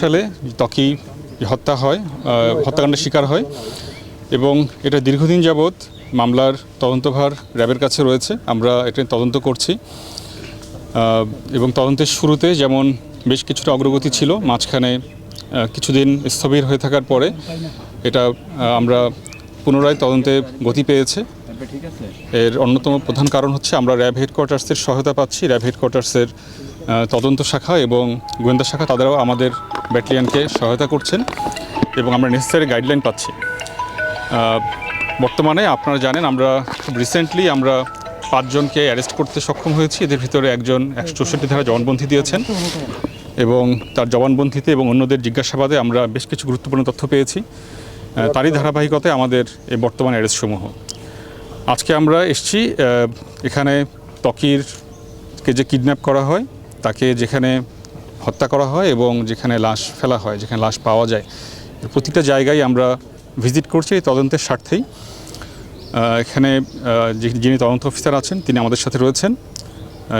সালে ত্বকি হত্যা হয় হত্যাকাণ্ডের শিকার হয় এবং এটা দীর্ঘদিন যাবৎ মামলার তদন্তভার র্যাবের কাছে রয়েছে। আমরা এটা তদন্ত করছি। এবং তদন্তের শুরুতে যেমন বেশ কিছুটা অগ্রগতি ছিল, মাঝখানে কিছুদিন স্থবির হয়ে থাকার পরে এটা আমরা পুনরায় তদন্তে গতি পেয়েছে। এর অন্যতম প্রধান কারণ হচ্ছে আমরা র্যাব হেডকোয়ার্টার্সের সহায়তা পাচ্ছি। র্যাব হেডকোয়ার্টার্সের তদন্ত শাখা এবং গোয়েন্দা শাখা, তাদেরও আমাদের ব্যাটালিয়ানকে সহায়তা করছেন এবং আমরা নেসেসারি গাইডলাইন পাচ্ছি। বর্তমানে আপনারা জানেন আমরা খুব রিসেন্টলি আমরা পাঁচজনকে অ্যারেস্ট করতে সক্ষম হয়েছি। এদের ভিতরে একজন একশো চৌষট্টি ধারা জবানবন্দি দিয়েছেন এবং তার জবানবন্দিতে এবং অন্যদের জিজ্ঞাসাবাদে আমরা বেশ কিছু গুরুত্বপূর্ণ তথ্য পেয়েছি। তারই ধারাবাহিকতায় আমাদের এই বর্তমান অ্যারেস্ট সমূহ আজকে আমরা এসছি এখানে ত্বকির কে যে কিডন্যাপ করা হয়, তাকে যেখানে হত্যা করা হয় এবং যেখানে লাশ ফেলা হয়, যেখানে লাশ পাওয়া যায় প্রতিটা জায়গায় আমরা ভিজিট করছি এই তদন্তের স্বার্থেই। এখানে যিনি তদন্ত অফিসার আছেন, তিনি আমাদের সাথে রয়েছেন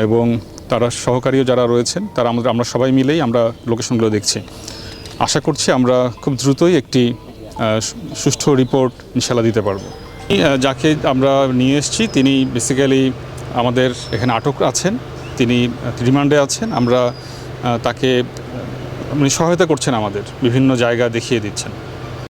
এবং তারা সহকারীও যারা রয়েছেন, তারা আমাদের, আমরা সবাই মিলেই আমরা লোকেশনগুলো দেখছি। আশা করছি আমরা খুব দ্রুতই একটি সুষ্ঠু রিপোর্ট ইনশাল্লাহ দিতে পারব। যাকে আমরা নিয়ে এসেছি, তিনি বেসিক্যালি আমাদের এখানে আটক আছেন, তিনি রিমান্ডে আছেন, আমরা তাকে উনি সহায়তা করছেন আমাদের বিভিন্ন জায়গা দেখিয়ে দিচ্ছেন।